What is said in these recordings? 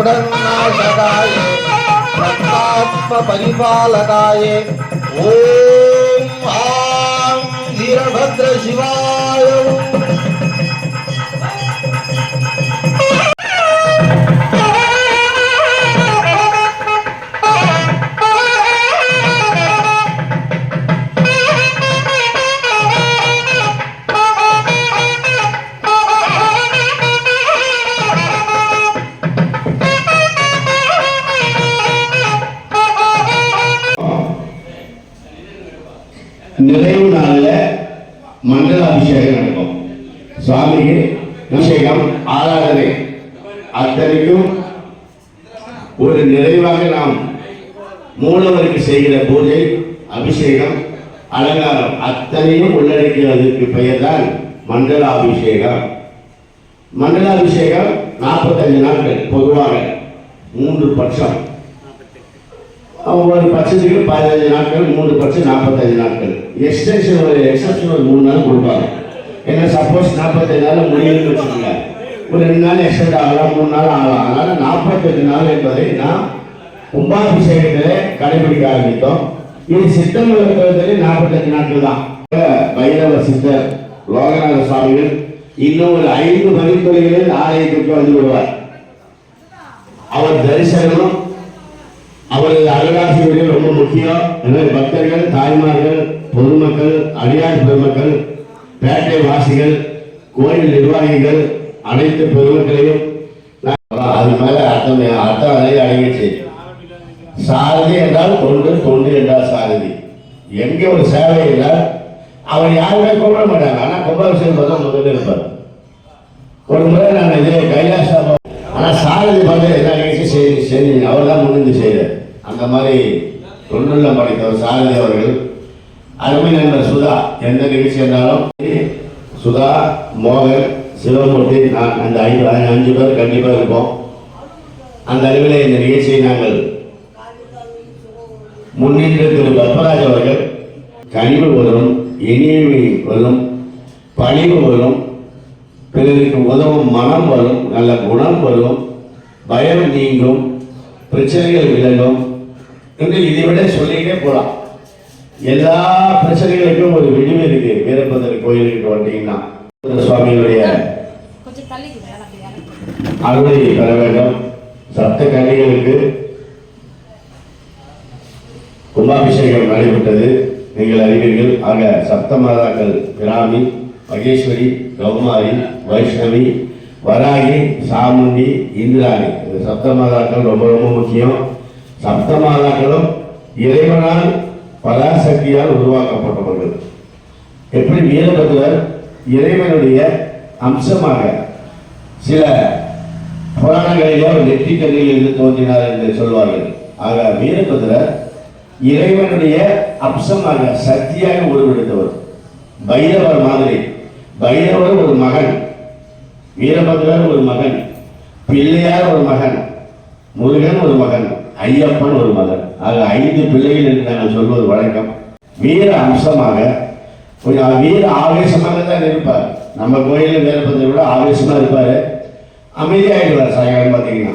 ब्रह्मनाशकाय रत्नात्मपरिपालकाय ॐ आं वीरभद्रशिवाय நிறைவு நாளில் மண்டல அபிஷேகம் நடக்கும். சுவாமிக்கு அபிஷேகம் ஆராதனை. அத்தனைக்கும் ஒரு நிறைவாக நாம் மூலவருக்கு செய்கிற பூஜை அபிஷேகம் அலங்காரம் அத்தனையும் உள்ளடக்கியதற்கு பெயர் தான் மண்டல அபிஷேகம் மண்டல அபிஷேகம் நாற்பத்தஞ்சு நாட்கள் பொதுவாக மூன்று பட்சம். ஒரு பட்சத்துக்கு பதினஞ்சு நாட்கள் மூணு பர்சன்ட் நாற்பத்தஞ்சு நாட்கள். எக்ஸ்டென்ஷன் ஒரு எக்ஸப்ஷன் ஒரு மூணு நாள் கொடுப்பாங்க. ஏன்னா சப்போஸ் நாற்பத்தஞ்சு நாள் முடியும்னு வச்சுக்கோங்க. ஒரு ரெண்டு நாள் எக்ஸ்டெண்ட் ஆகலாம் மூணு நாள் ஆகலாம். அதனால் நாற்பத்தஞ்சு நாள் என்பதை நாம் கும்பாபிஷேகத்திலே கடைபிடிக்க ஆரம்பித்தோம். இது சித்தமலத்திலே நாற்பத்தஞ்சு நாட்கள் தான். பைரவ சித்தர் லோகநாத சுவாமிகள் இன்னும் ஒரு ஐந்து மணித்துறைகளில் ஆலயத்திற்கு வந்து விடுவார் அவர் தரிசனமும் அவரது அருளாசிரியர்கள் ரொம்ப முக்கியம். எனவே பக்தர்கள் தாய்மார்கள் பொதுமக்கள் அடியார் பெருமக்கள் பேட்டை வாசிகள் கோயில் நிர்வாகிகள் அனைத்து பெருமக்களையும் அது மேல அர்த்தம் அர்த்தம் அடங்கிச்சு சாரதி என்றால் தொண்டு தொண்டு என்றால் சாரதி. எங்க ஒரு சேவை இல்லை. அவர் யாருமே கும்பிட மாட்டாங்க ஆனா கும்பாபிஷேகம் தான் முதல்ல இருப்பார். ஒரு முறை நான் இதே கைலாசம் ஆனா சாரதி பார்த்து என்ன நிகழ்ச்சி செய்தி செய்தி அவர் தான் முன்னிருந்து செய்தார் அந்த மாதிரி தொண்டுள்ள படைத்தவர் சாரதி அவர்கள் அருமை நண்பர் சுதா எந்த நிகழ்ச்சி இருந்தாலும் சுதா மோகன் சிவமூர்த்தி நான் அந்த ஐந்து அஞ்சு பேர் கண்டிப்பாக இருப்போம். அந்த அளவில் இந்த நிகழ்ச்சியை நாங்கள் முன்னின்று திரு பத்மராஜ் அவர்கள் கனிவு வரும் இனிமை வரும் பணிவு வரும் பிறருக்கு உதவும் மனம் வரும் நல்ல குணம் வரும் பயம் நீங்கும் பிரச்சனைகள் விலகும் என்று இதை விட சொல்லிக்கிட்டே போகலாம் எல்லா பிரச்சனைகளுக்கும் ஒரு விடிவு இருக்கு. வீரபதர் கோயிலுக்கு வந்தீங்கன்னா சுவாமிகளுடைய அருளை பெற வேண்டும். சப்த கன்னிகளுக்கு கும்பாபிஷேகம் நடைபெற்றது. நீங்கள் அறிவீர்கள். ஆக சப்த மாதாக்கள் பிராமி மகேஸ்வரி கௌமாரி வைஷ்ணவி வராகி சாமுண்டி இந்திராணி. இந்த சப்த மாதாக்கள் ரொம்ப ரொம்ப முக்கியம். சப்தமாதாக்களும் இறைவனால் பராசக்தியால் உருவாக்கப்பட்டவர்கள். எப்படி வீரபத்ரர் இறைவனுடைய அம்சமாக சில புராணங்களிலே அவர் நெற்றிக்கல்லில் இருந்து தோன்றினார் என்று சொல்வார்கள். ஆக வீரபத்ரர் இறைவனுடைய அம்சமாக சக்தியாக உருவெடுத்தவர். பைரவர் மாதிரி. பைரவர் ஒரு மகன். வீரபத்ரர் ஒரு மகன். பிள்ளையார் ஒரு மகன். முருகன் ஒரு மகன். ஐயப்பன் ஒரு மதன் ஆக ஐந்து பிள்ளைகள் என்று நாங்கள் சொல்வது வழக்கம். வீர அம்சமாக கொஞ்சம் வீர ஆவேசமாக தான் இருப்பார். நம்ம கோயிலில் வீரபத்ரரை விட ஆவேசமாக இருப்பார். அமைதியாகிடுவார் சாயங்காலம் பார்த்தீங்கன்னா.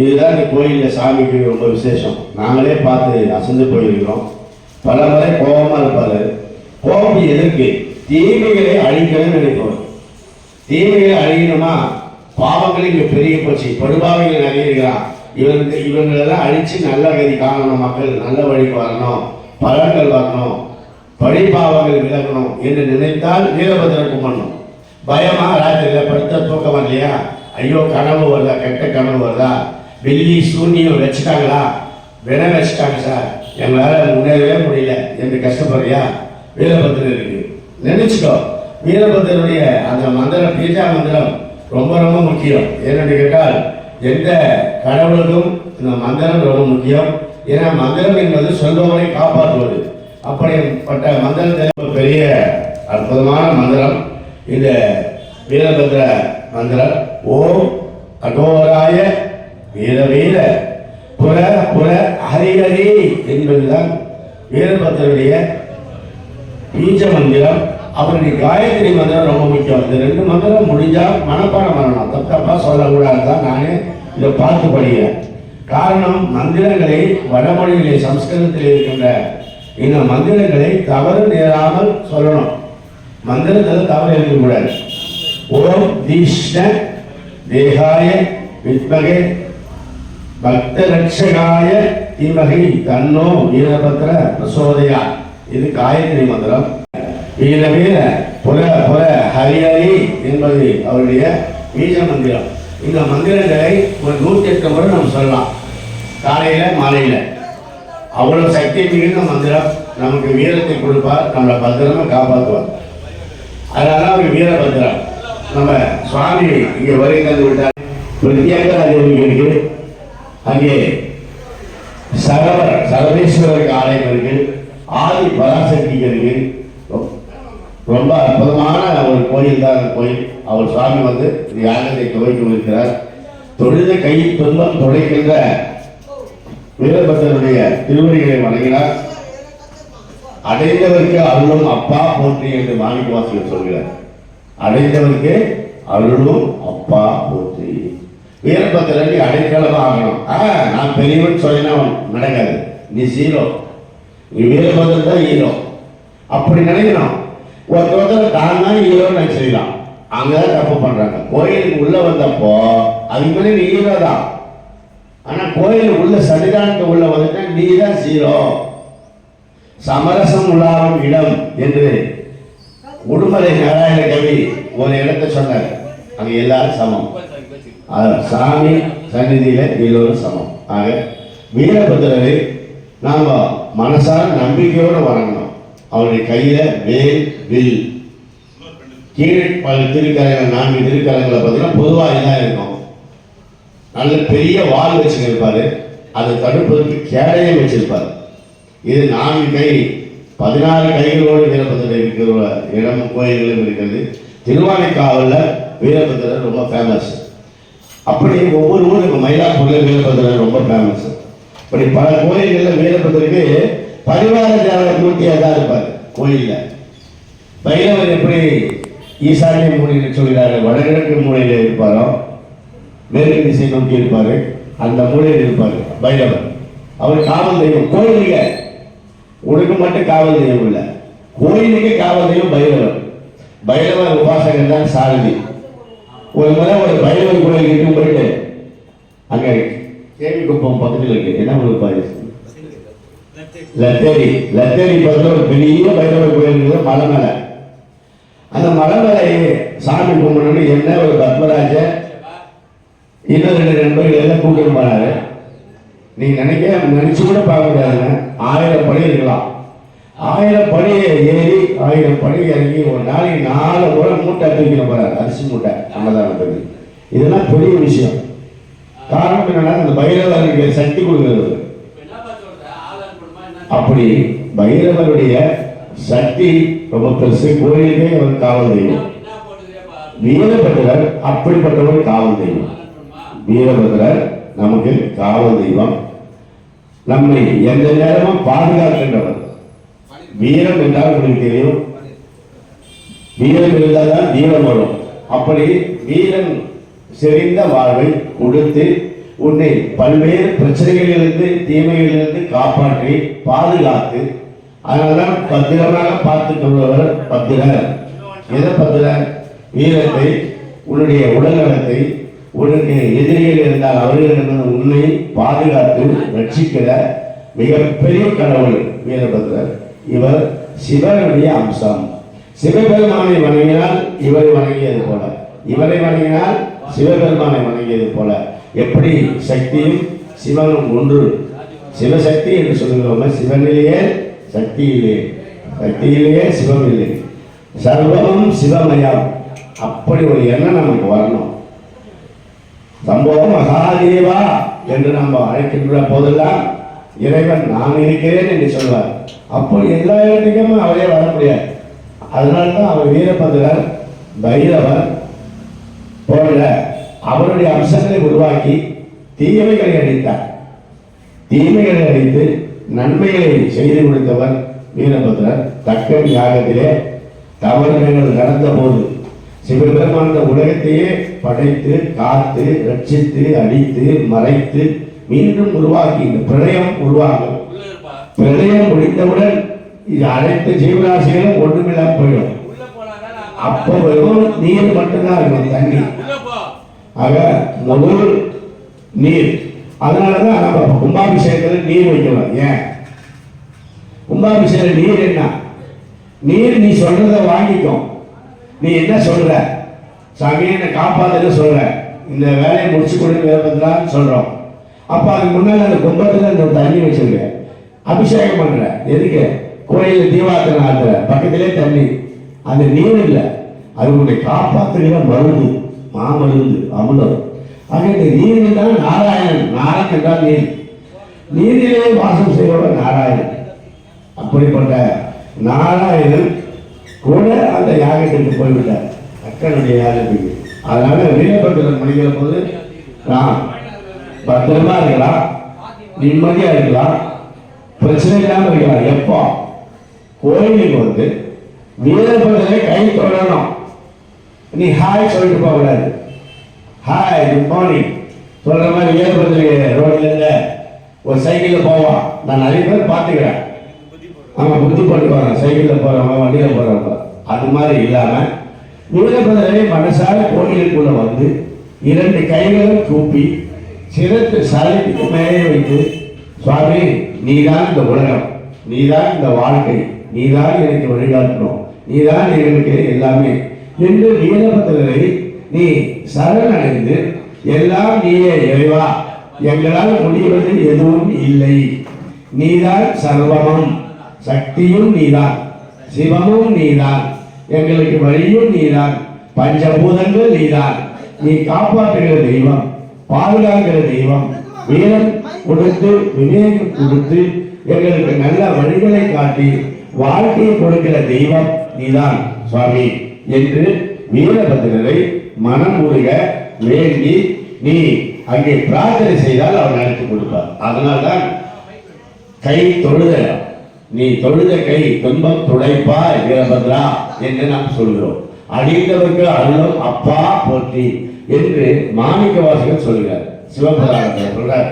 இதுதான் இந்த கோயிலில் சாமிக்கு ரொம்ப விசேஷம். நாங்களே பார்த்து அசந்து போயிருக்கிறோம். பல முறை கோபமாக இருப்பார். கோபம் எதற்கு? தீமைகளை அழிக்கணும்னு நினைப்பவர். தீமைகளை அழியணுமா பாவங்கள் இங்கே பெரிய போச்சு. படுபாவைகள் நிறைய இருக்கிறான். இவங்க இவங்களெல்லாம் அழிச்சு நல்ல கதி காணணும் மக்கள் நல்ல வழிக்கு வரணும் பலன்கள் வரணும் பழிபாவங்கள் விலகணும் என்று நினைத்தால் வீரபத்திரம் பண்ணும் பயமா? ராத்திரியில் படுத்த தூக்கம் வரலையா? ஐயோ கனவு வருதா? கெட்ட கனவு வருதா? வெள்ளி சூன்யம் வச்சுட்டாங்களா? வின வச்சுட்டாங்க சார். எங்களால் முன்னேறவே முடியல. என்று கஷ்டப்படுறியா? வீரபத்திரம் இருக்கு. நினைச்சுக்கோ. வீரபத்திரனுடைய அந்த மந்திரம் பீஜா மந்திரம் ரொம்ப ரொம்ப முக்கியம். ஏன்னு கேட்டால் எந்த கடவுளுக்கும் இந்த மந்திரம் ரொம்ப முக்கியம். ஏன்னா மந்திரம் என்பது சொல்பவரை காப்பாற்றுவது. அப்படிப்பட்ட மந்திரத்தில் ஒரு பெரிய அற்புதமான மந்திரம். இந்த வீரபத்ர மந்திரம் ஓம் அகோராய வீர வீர புற புற ஹரிஹரி என்பதுதான் வீரபத்ரனுடைய பீஜ மந்திரம். அவருடைய காயத்ரி மந்திரம் ரொம்ப முக்கியம். இந்த ரெண்டு மந்திரம் முடிஞ்சா மனப்பாடம் பண்ணணும். தப்பா சொல்லக்கூடாது தான் நானே இதை பார்த்து படிக்கிறேன். காரணம் மந்திரங்களை வடமொழியிலே சம்ஸ்கிருதத்தில் இருக்கின்ற இந்த மந்திரங்களை தவறு நேராமல் சொல்லணும். மந்திரத்தில் தவறு இருக்கக்கூடாது. ஓம் தீஷ்ண தேகாய வித்மகே பக்த ரட்சகாய தீமகை தன்னோ வீரபத்ர பிரசோதயா இது காயத்ரி மந்திரம். வீர புல புல புற ஹரிஹரி என்பது அவருடைய பீஜ மந்திரம். இந்த மந்திரங்களை ஒரு நூற்றி எட்டு முறை நம்ம சொல்லலாம். காலையில மாலையில. அவ்வளவு சக்தி மிகுந்த மந்திரம். நமக்கு வீரத்தை கொடுப்பார் நம்மளை பத்திரமா காப்பாற்றுவார். அதனால அவர் வீரபத்திரம் நம்ம சுவாமி இங்கே வருகை தந்து விட்டார். பிரத்யேக இருக்கு. அங்கே சரவர் சரவேஸ்வரருக்கு ஆலயம் இருக்கு. ஆதி பராசக்தி இருக்கு. ரொம்ப அற்புதமான ஒரு கோயில் தான் அந்த கோயில். அவர் சுவாமி வந்து யாகத்தை துவக்கி இருக்கிறார் தொழுத கையில் துன்பம் துடைக்கின்ற வீரபத்திரனுடைய திருவடிகளை வணங்கினார். அடைந்தவருக்கு அருளும் அப்பா போற்றி என்று மாணிக்க வாசகர் சொல்கிறார். அடைந்தவருக்கு அருளும் அப்பா போற்றி. வீரபத்திரன் அடைக்கலமாக ஆகணும். ஆ நான் பெரியவன் சொன்னவன் நடக்காது. நீ சீரோ நீ வீரபத்திரன் தான் ஹீரோ அப்படி நினைக்கணும். ஒருத்தர் தான் தான் ஹீரோன்னு தான் அங்கதான் தப்பு பண்றாங்க. கோயிலுக்கு உள்ள வந்தப்போ அதுக்கு மேலே நீ ஹீரோ தான். ஆனா கோயில் உள்ள சன்னிதானத்துக்கு உள்ள வந்துட்டா நீ தான் ஹீரோ சமரசம் உலாவும் இடம் என்று உடுமலை நாராயண கவி ஒரு இடத்தை சொன்னார். அங்க எல்லாரும் சமம். சாமி சந்நிதியில எல்லோரும் சமம். ஆக வீரபத்திரரை நாம மனசார நம்பிக்கையோடு வரணும் அவருடைய கையில வேல் வில். கீழே பல திருக்கரங்கள் நான்கு திருக்கரங்களை பார்த்தீங்கன்னா பொதுவாக இதாக இருக்கும். நல்ல பெரிய வால் வச்சுருப்பாரு. அதை தடுப்பதற்கு கேடையும் வச்சிருப்பாரு. இது நான்கு கை பதினாறு கைகளோடு வீரபத்திரர் இருக்கிற இடம் கோயில்களும் இருக்கிறது. திருவானைக்காவலில் வீரபத்திரர் ரொம்ப ஃபேமஸ் அப்படி ஒவ்வொரு ஊரும் மயிலாப்பூரில் மயிலாப்பூர்ல வீரபத்திரர் ரொம்ப ஃபேமஸ் இப்படி பல கோயில்களில் வீரபத்திரருக்கு பரிவார தேவர மூர்த்தியாக தான் இருப்பார். கோயிலில். பைரவர் எப்படி ஈசானிய மூலையில் சொல்கிறாரு? வடகிழக்கு மூலையில் இருப்பாரோ? மேற்கு திசை நோக்கி இருப்பார். அந்த மூலையில் இருப்பார் பைரவர். அவர் காவல் தெய்வம். கோயிலுங்க. உனக்கு மட்டும் காவல் தெய்வம் இல்லை. கோயிலுக்கு காவல் தெய்வம் பைரவர். பைரவர் உபாசகர் தான் சாரதி. ஒரு முறை ஒரு பைரவர் கோயிலுக்கு போயிட்டு அங்கே கேவி குப்பம் பக்கத்தில் இருக்கு. என்ன ஒரு பாரு லத்தேரி லத்தேரி பக்கத்தில் ஒரு பெரிய பைரவர் கோயில் இருக்குது மலை மேலே அந்த மலை மேலே சாமி கும்பிடணும் என்ன ஒரு பத்மராஜ? இன்னும் ரெண்டு நண்பர்கள் எல்லாம் கூட்டிட்டு போனாரு. நீங்க நினைக்க நினைச்சு கூட பார்க்க முடியாதுங்க. ஆயிரம் படி இருக்கலாம். ஆயிரம் படி ஏறி ஆயிரம் படி இறங்கி ஒரு நாளைக்கு நாலு முறை மூட்டை தூக்கிட்டு போறாரு. அரிசி மூட்டை அன்னதானத்துக்கு. இதெல்லாம் பெரிய விஷயம். காரணம் என்னன்னா அந்த பைரவருக்கு சக்தி கொடுக்கிறது. அப்படி பைரவருடைய சக்தி ரொம்ப பெருசு. கோயிலுக்கே அவர் காவல் தெய்வம். வீரபத்திரர் அப்படிப்பட்டவர் காவல் தெய்வம். வீரபத்திரர் நமக்கு காவல் தெய்வம். நம்மை எந்த நேரமும் பாதுகாக்கின்றவர். வீரம் என்றால் உங்களுக்கு தெரியும். வீரம் இருந்தால்தான் வீரம் வரும். அப்படி வீரன் செறிந்த வாழ்வை கொடுத்து உன்னை பல்வேறு பிரச்சனைகளிலிருந்து தீமைகளிலிருந்து காப்பாற்றி பாதுகாத்து அதனால்தான் பத்திரமாக பார்த்துக் கொள்பவர் பத்திரர். எதை பத்திரர்? வீரத்தை உன்னுடைய உடல்நலத்தை உனக்கு எதிரிகள் இருந்தால் அவர்களிடமிருந்து உன்னை பாதுகாத்து ரட்சிக்கிற மிகப்பெரிய கடவுள் வீரபத்ரர் இவர் சிவனுடைய அம்சம். சிவபெருமானை வணங்கினால் இவரை வணங்கியது போல. இவரை வணங்கினால் சிவபெருமானை வணங்கியது போல. எப்படி சக்தியும் சிவனும் ஒன்று? சிவசக்தி என்று சொல்லுகிறோம் சிவனிலேயே சக்தியிலே சக்தியிலேயே சிவம் இல்லை. சர்வம் சிவமயம். அப்படி ஒரு எண்ணம் நமக்கு வரணும். சம்பவம் மகாதேவா என்று நாம் அழைக்கின்ற போதெல்லாம் இறைவன் நான் இருக்கிறேன் என்று சொல்வார். அப்போ எல்லா இடத்துக்கும் அவரே வர முடியாது. அதனால தான் அவர் வீரபத்திரர் பைரவர் போல அவருடைய அம்சங்களை உருவாக்கி தீமைகளை அடித்தார் தீமைகளை அடித்து நன்மைகளை செய்து கொடுத்தவர் வீரபத்ரர். தக்கன் யாகத்திலே தவறுகள் நடந்த போது சிவபெருமான இந்த உலகத்தையே படைத்து காத்து ரட்சித்து அடித்து மறைத்து மீண்டும் உருவாக்கி இந்த பிரளயம் உருவாகும். பிரளயம் முடிந்தவுடன் இது அனைத்து ஜீவராசிகளும் ஒன்றுமில்லாம போயிடும். அப்போ வெறும் நீர் மட்டும்தான் இருக்கும் தண்ணி. ஆக முதல் நீர். அதனாலதான் நம்ம கும்பாபிஷேகத்தில் நீர் வைக்கலாம் ஏன்? கும்பாபிஷேகம் நீர் என்ன? நீர் நீ சொல்றத வாங்கிக்கும். நீ என்ன சொல்ற? சாமி என்னை காப்பாத்துன்னு சொல்ற. இந்த வேலையை முடிச்சு கொடுங்கன்னு சொல்றோம். அப்போ அதுக்கு முன்னால அந்த கும்பத்தில் இந்த தண்ணி வச்சிருக்க. அபிஷேகம் பண்ற. எதுக்கு? கோயில் தீபாத்திரம் ஆத்துற. பக்கத்திலே தண்ணி. அந்த நீர் இல்லை. அது உன்னை காப்பாத்துகிற மருந்து. மாமருந்து அமுதம். ஆக இந்த நீரில் தான் நாராயணன் நாராயணன் என்றால் நீர். நீரிலே வாசம் செய்பவர் நாராயணன். அப்படிப்பட்ட நாராயணன் கூட அந்த யாகத்திற்கு போய்விட்டார். அக்கனுடைய யாகத்துக்கு. அதனால வீரபத்திரன் முடிகிற போது நான் பத்திரமா இருக்கலாம். நிம்மதியா இருக்கலாம். பிரச்சனை இல்லாமல் இருக்கலாம். எப்போ? கோயிலுக்கு வந்து வீரபத்திரனை கை தொடரணும் நீ ஹாய் சொல்லிட்டு போக கூடாது ஹாய் குட் மார்னிங் சொல்ற மாதிரி வீரபத்திரிகை ரோட்ல ஒரு சைக்கிள்ல போவான் நான் நிறைய பேர் பார்த்துக்கிறேன். அவன் புத்தி போட்டு போறாங்க சைக்கிளில் போறவங்க வண்டியில போறவங்க அது மாதிரி இல்லாம வீரபதிரை மனசார கோயிலுக்குள்ள வந்து இரண்டு கைகளும் கூப்பி சிறத்து சலைக்கு மேலே வைத்து சுவாமி நீதான் இந்த உலகம். நீதான் இந்த வாழ்க்கை. நீதான் எனக்கு வழிகாட்டணும். நீதான் எனக்கு எல்லாமே. என்று வீரபத்திரரை நீ சரணடைந்து எல்லாம் நீயே இறைவா. எங்களால் முடிவது எதுவும் இல்லை. நீதான் சர்வமும் சக்தியும் நீதான் சிவமும் நீதான் எங்களுக்கு வழியும் நீதான் பஞ்சபூதங்கள் நீதான். நீ காப்பாற்றுகிற தெய்வம் பாதுகாக்கிற தெய்வம் வீரம் கொடுத்து விவேகம் கொடுத்து எங்களுக்கு நல்ல வழிகளை காட்டி வாழ்க்கையை கொடுக்கிற தெய்வம் நீதான் சுவாமி. என்று வீரபத்திரரை மனம் உருக வேண்டி நீ அங்கே பிரார்த்தனை செய்தால் அவர் நடத்தி கொடுப்பார் அதனால்தான் கை தொழுத நீ தொழுத கை துன்பம் துடைப்பா வீரபத்ரா என்று நாம் சொல்கிறோம். அடிந்தவருக்கு அருளும் அப்பா போற்றி என்று மாணிக்க வாசகர் சொல்கிறார். சிவபுராணத்தில் சொல்றார்.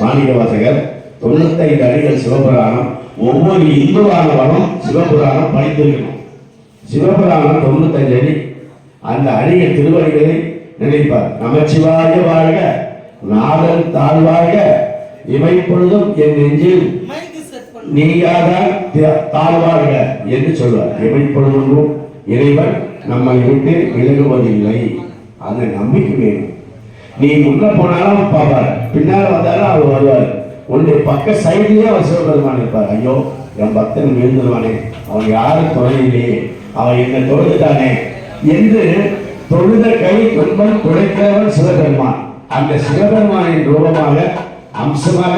மாணிக்க வாசகர் தொண்ணூத்தைந்து அடிகள் சிவபுராணம் ஒவ்வொரு இந்துவானவனும் சிவபுராணம் படித்திருக்கணும். சிவபுராணம் தொண்ணூத்தஞ்சு அடி. அந்த அடிய திருவடிகளை நினைப்பார். நமச்சிவாய வாழ்க நாதன் தாழ்வாக இவை பொழுதும் என் நெஞ்சில் நீயாதான் தாழ்வாழ்க என்று சொல்வார். இவை பொழுதும் இறைவன் நம்மை விட்டு விலகுவதில்லை. அந்த நம்பிக்கை வேணும். நீ முன்ன போனாலும் பார்ப்பார். பின்னால் வந்தாலும் அவர் வருவார். உன்னுடைய பக்க சைட்லயே அவர் சிவபெருமான் இருப்பார். ஐயோ என் பக்தன் விழுந்துருவானே அவன் யாரும் குறையிலேயே அவன் என்ன தொழுதுட்டானே என்று தொழுத கை துன்பம் துடைக்கிறவன் சிவபெருமான். அந்த சிவபெருமானின் ரூபமாக அம்சமாக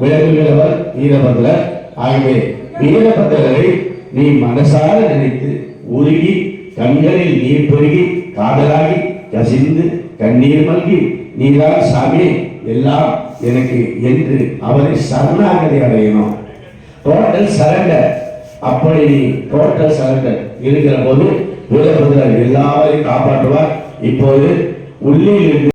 விளங்குகிறவர் வீரபத்ரர். ஆகவே வீரபத்ரரை நீ மனசார நினைத்து உருகி கண்களில் நீர் பெருகி காதலாகி கசிந்து கண்ணீர் மல்கி நீதான் சாமி எல்லாம் எனக்கு என்று அவரை சரணாகதி அடையணும். டோட்டல் சரண்டர் அப்படி நீ டோட்டல் சரண்டர் இருக்கிற போது உலகத்தில் எல்லாரையும் காப்பாற்றுவார். இப்போது உள்ளில்